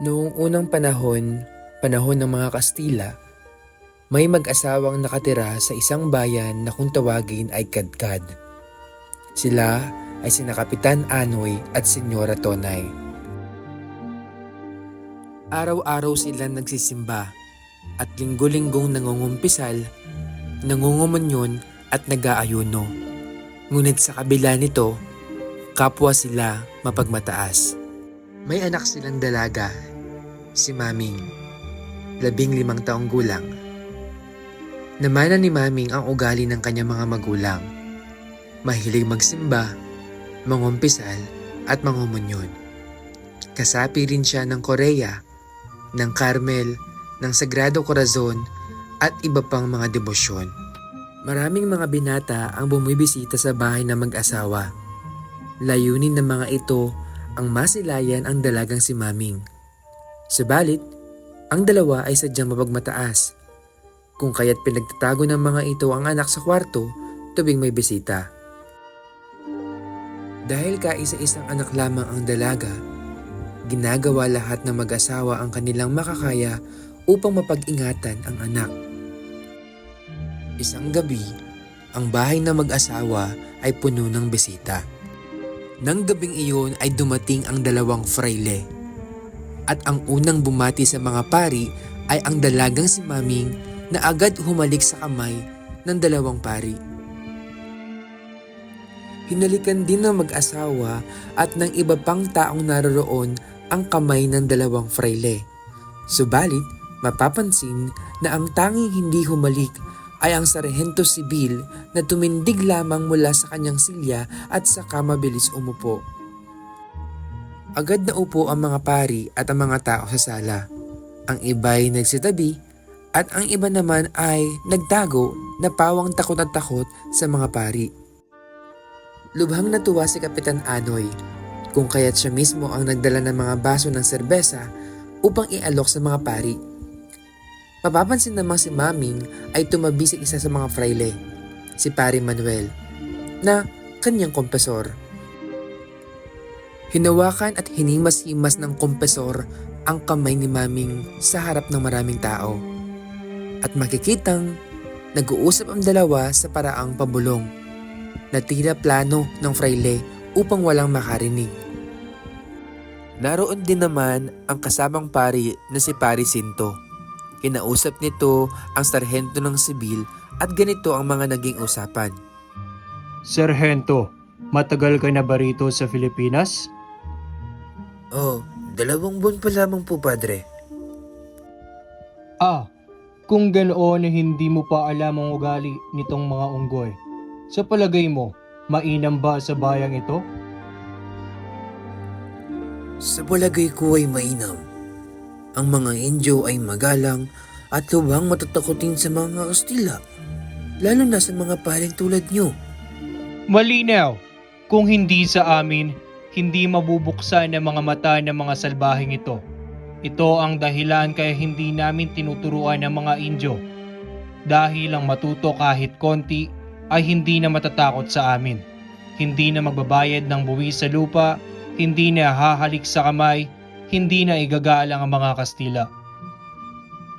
Noong unang panahon, panahon ng mga Kastila, may mag-asawang nakatira sa isang bayan na kung tawagin ay Kadkad. Sila ay sina Kapitan Anoy at Senyora Tonay. Araw-araw sila nagsisimba at linggo-linggong nangungumpisal, nangungumunyon at nag-aayuno. Ngunit sa kabila nito, kapwa sila mapagmataas. May anak silang dalaga, si Maming, labing limang taong gulang. Namana ni Maming ang ugali ng kanyang mga magulang. Mahilig magsimba, mangumpisal at mangumunyon. Kasapi rin siya ng Korea, ng Carmel, ng Sagrado Corazon at iba pang mga debosyon. Maraming mga binata ang bumibisita sa bahay ng mag-asawa. Layunin ng mga ito ang masilayan ang dalagang si Maming. Subalit, ang dalawa ay sadyang mapagmataas. Kung kaya't pinagtatago ng mga ito ang anak sa kwarto tuwing may bisita. Dahil kaisa-isang anak lamang ang dalaga, ginagawa lahat ng mag-asawa ang kanilang makakaya upang mapag-ingatan ang anak. Isang gabi, ang bahay ng mag-asawa ay puno ng bisita. Nang gabing iyon ay dumating ang dalawang fraile. At ang unang bumati sa mga pari ay ang dalagang si Maming na agad humalik sa kamay ng dalawang pari. Hinalikan din ng mag-asawa at ng iba pang taong naroroon ang kamay ng dalawang fraile. Subalit, mapapansin na ang tanging hindi humalik ay ang sarhento sibil na tumindig lamang mula sa kanyang silya at saka mabilis umupo. Agad na upo ang mga pari at ang mga tao sa sala. Ang iba'y nagsitabi at ang iba naman ay nagtago na pawang takot at takot sa mga pari. Lubhang natuwa si Kapitan Anoy kung kaya't siya mismo ang nagdala ng mga baso ng serbesa upang ialok sa mga pari. Mapapansin namang si Maming ay tumabi sa isa sa mga fraile, si Pari Manuel, na kanyang kompesor. Hinawakan at hinimas-himas ng kompesor ang kamay ni Maming sa harap ng maraming tao. At makikitang nag-uusap ang dalawa sa paraang pabulong na tila plano ng fraile upang walang makarinig. Naroon din naman ang kasamang pari na si Pari Sinto. Kinausap nito ang sarhento ng sibil at ganito ang mga naging usapan. Serhento, matagal ka na ba rito sa Pilipinas? Oh, dalawang buwan pa lamang po, padre. Ah, kung ganoon hindi mo pa alam ang ugali nitong mga unggoy. Sa palagay mo, mainam ba sa bayang ito? Sa palagay ko ay mainam. Ang mga Indio ay magalang at lubhang matatakotin sa mga Kastila. Lalo na sa mga paring tulad nyo. Malinaw, kung hindi sa amin, hindi mabubuksan ang mga mata ng mga salbahing ito. Ito ang dahilan kaya hindi namin tinuturuan ang mga Indio. Dahil ang matuto kahit konti ay hindi na matatakot sa amin. Hindi na magbabayad ng buwis sa lupa, hindi na hahalik sa kamay, hindi na igagalang ang mga Kastila.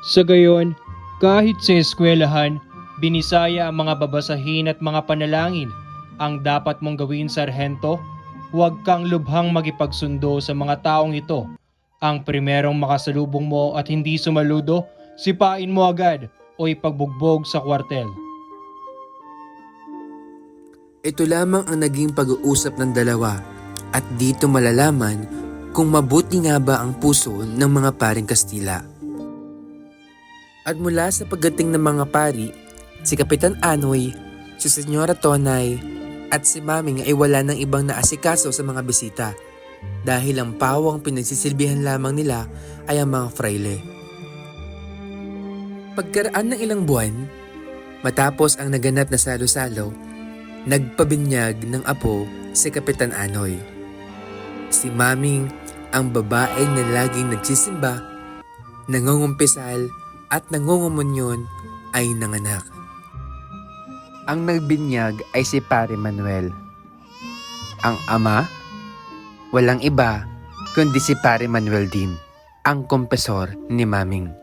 Sa gayon, kahit sa eskwelahan, binisaya ang mga babasahin at mga panalangin ang dapat mong gawin sarhento, huwag kang lubhang magipagsundo sa mga taong ito. Ang primerong makasalubong mo at hindi sumaludo, sipain mo agad o ipagbugbog sa kwartel. Ito lamang ang naging pag-uusap ng dalawa at dito malalaman kung mabuti nga ba ang puso ng mga paring Kastila. At mula sa pagdating ng mga pari, si Kapitan Anoy, si Senyora Tonay, at si Maming ay wala ng ibang naasikaso sa mga bisita dahil ang pawang pinagsisilbihan lamang nila ay ang mga fraile. Pagkaraan ng ilang buwan, matapos ang naganap na salo-salo, nagpabinyag ng apo si Kapitan Anoy. Si Maming ang babae na laging nagsisimba, nangungumpisal at nangungumunyon ay nanganak. Ang nagbinyag ay si Pare Manuel. Ang ama, walang iba kundi si Pare Manuel din, ang kompesor ni Maming.